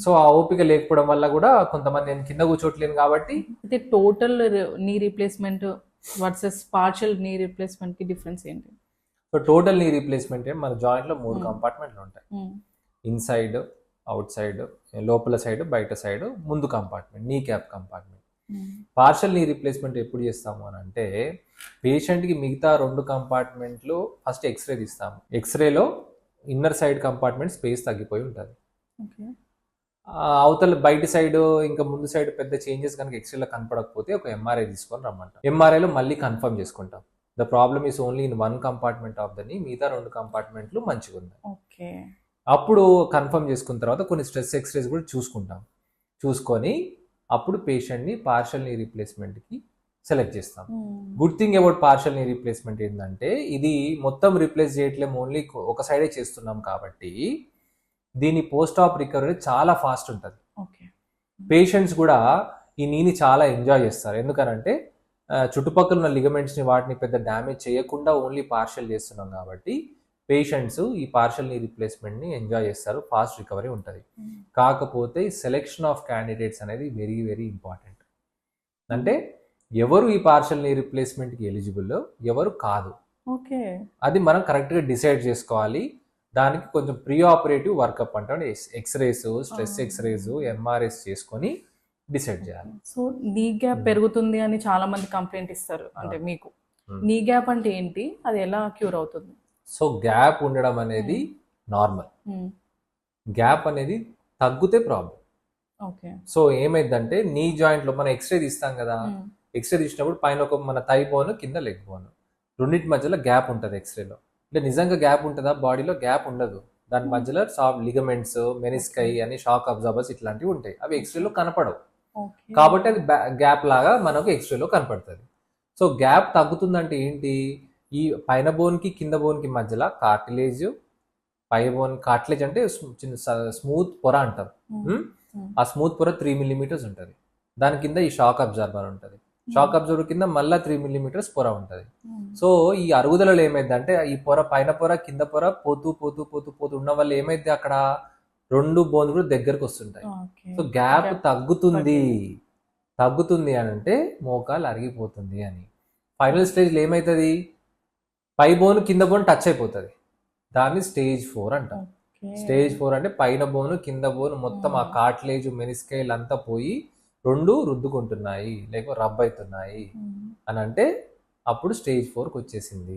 So ఆ ఓపిక లేకపోవడం వల్ల కూడా కొంతమంది నేను కింద కూర్చోట్లేను కాబట్టి అయితే total knee replacement versus partial knee రీప్లేస్మెంట్కి డిఫరెన్స్ ఏంటి? సో టోటల్ నీ రీప్లేస్మెంట్ మన జాయింట్లో మూడు Hmm. కంపార్ట్మెంట్లు ఉంటాయి. ఉమ్, ఇన్సైడ్ అవుట్ సైడ్ లోపల సైడ్ బయట సైడ్ ముందు compartment knee cap compartment partial knee replacement ఎప్పుడు చేస్తాము అని అంటే పేషెంట్కి మిగతా రెండు కంపార్ట్మెంట్లు ఫస్ట్ ఎక్స్రే తీస్తాము. ఎక్స్రేలో ఇన్నర్ సైడ్ కంపార్ట్మెంట్ స్పేస్ తగ్గిపోయి ఉంటుంది. అవతల బయట సైడ్ ఇంకా ముందు సైడ్ పెద్ద చేంజెస్ కనుక ఎక్స్రేలో కనపడకపోతే ఒక ఎంఆర్ఐ తీసుకొని రమ్మంటాం. ఎంఆర్ఐలో మళ్ళీ కన్ఫర్మ్ చేసుకుంటాం. The problem is only in one compartment of దని మిగతా రెండు కంపార్ట్మెంట్లు మంచిగా ఉన్నాయి. ఓకే. అప్పుడు కన్ఫర్మ్ చేసుకున్న తర్వాత కొన్ని స్ట్రెస్ ఎక్స్రేస్ కూడా చూసుకుంటాం. చూసుకొని అప్పుడు పేషెంట్ని పార్షల్ నీ రీప్లేస్మెంట్కి సెలెక్ట్ చేస్తాం. Good thing about partial knee replacement ఏంటంటే ఇది మొత్తం రీప్లేస్ చేయట్లేము ఓన్లీ ఒక సైడే చేస్తున్నాం కాబట్టి దీని పోస్ట్ ఆప్ రికవరీ చాలా ఫాస్ట్ ఉంటుంది. ఓకే. పేషెంట్స్ కూడా ఈ నీని చాలా ఎంజాయ్ చేస్తారు. ఎందుకనంటే చుట్టుపక్కల ఉన్న లిగమెంట్స్ని వాటిని పెద్ద డ్యామేజ్ చేయకుండా ఓన్లీ పార్షల్ చేస్తున్నాం కాబట్టి పేషెంట్స్ ఈ పార్షల్ నీ రిప్లేస్మెంట్ని ఎంజాయ్ చేస్తారు. ఫాస్ట్ రికవరీ ఉంటుంది. ఉమ్, కాకపోతే సెలెక్షన్ ఆఫ్ క్యాండిడేట్స్ అనేది వెరీ వెరీ ఇంపార్టెంట్. అంటే ఎవరు ఈ పార్షల్ నీ రిప్లేస్మెంట్కి ఎలిజిబుల్ ఎవరు కాదు. ఓకే. అది మనం కరెక్ట్గా డిసైడ్ చేసుకోవాలి. దానికి కొంచెం ప్రీ ఆపరేటివ్ వర్కప్ అంటే ఎక్స్రేస్ స్ట్రెస్. ఎక్స్రేస్ ఎంఆర్ఎస్ చేసుకొని డిసైడ్ చేయాలి. So knee gap. పెరుగుతుంది అని చాలా మంది కంప్లైంట్ ఇస్తారు. అంటే మీకు. నీ గ్యాప్ అంటే ఏంటి? అది ఎలా క్యూర్ అవుతుంది? సో గ్యాప్ ఉండడం అనేది నార్మల్ ఉమ్, గ్యాప్ అనేది తగ్గితే ప్రాబ్లం ఓకే సో ఏమైందంటే నీ జాయింట్లో మనం ఎక్స్రే తీస్తాం కదా. ఎక్స్రే తీసినప్పుడు పైన ఒక మన థై బోన్ కింద లెగ్ బోన్ రెండింటి మధ్యలో గ్యాప్ ఉంటుంది ఎక్స్రేలో అంటే నిజంగా గ్యాప్ ఉంటుందా? బాడీలో గ్యాప్ ఉండదు. దాని Hmm. మధ్యలో సాఫ్ట్ లిగమెంట్స్ మెనిస్కై అని షాక్ అబ్జార్బర్స్ ఇట్లాంటివి ఉంటాయి. అవి ఎక్స్రేలో కనపడవు. కాబట్టి అది గ్యాప్ లాగా మనకు ఎక్స్రేలో కనపడుతుంది. సో గ్యాప్ తగ్గుతుందంటే ఏంటి? ఈ పైన బోన్కి కింద బోన్కి మధ్యలో కార్టిలేజ్ పై బోన్ కార్టిలేజ్ అంటే చిన్న స్మూత్ పొర అంటారు ఉమ్? ఉమ్, ఆ స్మూత్ పొర త్రీ మిల్లీమీటర్స్ ఉంటుంది. దాని కింద ఈ షాక్ అబ్జార్బర్ ఉంటుంది. షాక్ అబ్జర్వర్ కింద మళ్ళీ త్రీ మిల్లీమీటర్స్ పొర ఉంటుంది. సో ఈ అరుగుదలలో ఏమైందంటే ఈ పొర పైన పొర కింద పొర పోతూ పోతూ పోతూ పోతూ ఉన్న వల్ల ఏమైంది? అక్కడ రెండు బోన్లు కూడా దగ్గరకు వస్తుంటాయి. సో గ్యాప్ తగ్గుతుంది. తగ్గుతుంది అని అంటే మోకాలు అరిగిపోతుంది అని. ఫైనల్ స్టేజ్లో ఏమవుతుంది పై బోన్ కింద బోన్ టచ్ అయిపోతుంది. దాన్ని స్టేజ్ ఫోర్ అంటాం. స్టేజ్ ఫోర్ అంటే పైన బోను కింద బోను మొత్తం ఆ Hmm. కాట్లేజ్ మెనిస్కైల్ అంతా పోయి రెండు రుద్దుకుంటున్నాయి లేక రబ్ అవుతున్నాయి అని అంటే అప్పుడు స్టేజ్ ఫోర్కి వచ్చేసింది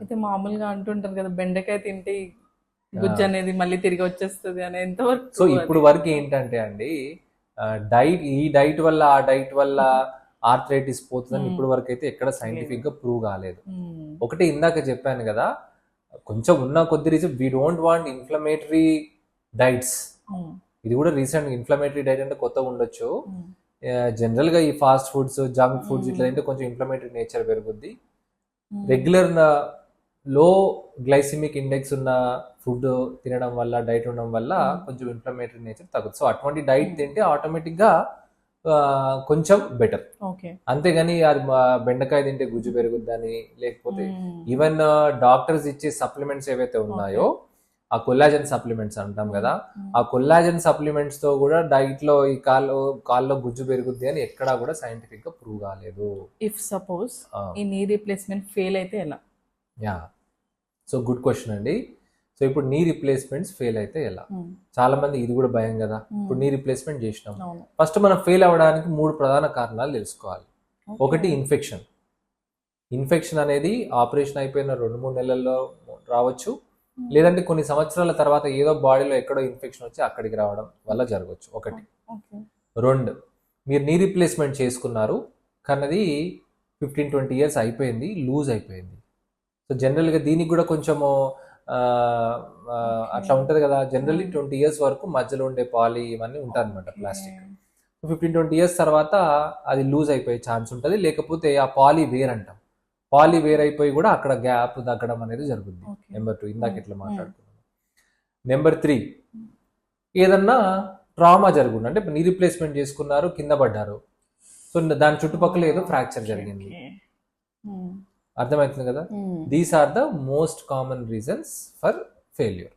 అయితే మామూలుగా అంటుంటారు కదా బెండకాయ తింటే గుజ్జు అనేది మళ్ళీ తిరిగి వచ్చేస్తుంది అని ఎంతవరకు సో ఇప్పుడు వరకు ఏంటంటే అండి డైట్ ఈ డైట్ వల్ల ఆ డైట్ వల్ల ఆర్థరైటిస్ పోతుందని. ఇప్పుడు వరకు అయితే ఎక్కడ సైంటిఫిక్గా ప్రూవ్ కాలేదు. ఒకటి ఇందాక చెప్పాను కదా కొంచెం ఉన్న కొద్ది reason we don't want inflammatory diets ఇది కూడా రీసెంట్ ఇన్ఫ్లమేటరీ డైట్ అంటే కొత్తగా ఉండొచ్చు. ఉమ్, జనరల్గా ఈ ఫాస్ట్ ఫుడ్స్ జంక్ ఫుడ్స్. ఇట్లా తింటే కొంచెం ఇన్ఫ్లమేటరీ నేచర్ పెరుగుద్ది. రెగ్యులర్లో గ్లైసిమిక్ ఇండెక్స్ ఉన్న ఫుడ్ తినడం వల్ల డైట్ ఉండడం వల్ల. కొంచెం ఇన్ఫ్లమేటరీ నేచర్ తగ్గుతుంది సో అటువంటి డైట్. తింటే ఆటోమేటిక్గా ఆ, కొంచెం బెటర్ ఓకే. అంతేగాని అది బెండకాయ తింటే గుజ్జు పెరుగుద్దని లేకపోతే ఈవెన్ డాక్టర్స్ ఇచ్చే సప్లిమెంట్స్ ఏవైతే ఉన్నాయో ఆ కొల్లాజన్ సప్లిమెంట్స్ అంటాం కదా. ఆ కొల్లాజన్ సప్లిమెంట్స్తో కూడా డైట్లో ఈ కాల్లో కాల్లో గుజ్జు పెరుగుద్ది అని ఎక్కడా కూడా సైంటిఫిక్గా ప్రూవ్ కాలేదు. ఇఫ్ సపోజ్ ఈ నీ రీప్లేస్మెంట్ ఫెయిల్ అయితే ఎలా? యా. సో గుడ్ క్వశ్చన్ అండి. సో ఇప్పుడు నీ రిప్లేస్మెంట్స్ ఫెయిల్ అయితే ఎలా? చాలా మంది ఇది కూడా భయం కదా. ఇప్పుడు నీ రిప్లేస్మెంట్ చేసినాం. ఫస్ట్ మనం ఫెయిల్ అవ్వడానికి మూడు ప్రధాన కారణాలు తెలుసుకోవాలి. ఒకటి ఇన్ఫెక్షన్ ఇన్ఫెక్షన్ అనేది ఆపరేషన్ అయిపోయిన రెండు మూడు నెలల్లో రావచ్చు. లేదంటే కొన్ని సంవత్సరాల తర్వాత ఏదో బాడీలో ఎక్కడో ఇన్ఫెక్షన్ వచ్చి అక్కడికి రావడం వల్ల జరగవచ్చు ఒకటి. ఓకే. రెండు. మీరు నీ రీప్లేస్మెంట్ చేసుకున్నారు కానీ అది ఫిఫ్టీన్ ట్వంటీ ఇయర్స్ అయిపోయింది లూజ్ అయిపోయింది. సో జనరల్గా దీనికి కూడా కొంచెము అట్లా ఉంటుంది కదా జనరల్లీ. ట్వంటీ ఇయర్స్ వరకు మధ్యలో ఉండే పాలి ఇవన్నీ ఉంటాయి అనమాట. ప్లాస్టిక్. ఫిఫ్టీన్ ట్వంటీ ఇయర్స్ తర్వాత అది లూజ్ అయిపోయే ఛాన్స్ ఉంటుంది. లేకపోతే ఆ పాలి వేర్ అంటాం పాలి వేర్ అయిపోయి కూడా అక్కడ గ్యాప్ తగ్గడం అనేది జరుగుతుంది. నెంబర్ టూ ఇందాక. ఇట్లా. మాట్లాడుకున్నాం నెంబర్ త్రీ ఏదన్నా ట్రామా జరుగుండు అంటే నీ రీప్లేస్మెంట్ చేసుకున్నారు కింద పడ్డారు. సో దాని చుట్టుపక్కల ఏదో ఫ్రాక్చర్ జరిగింది. అర్థమవుతుంది కదా? These are the most common reasons for failure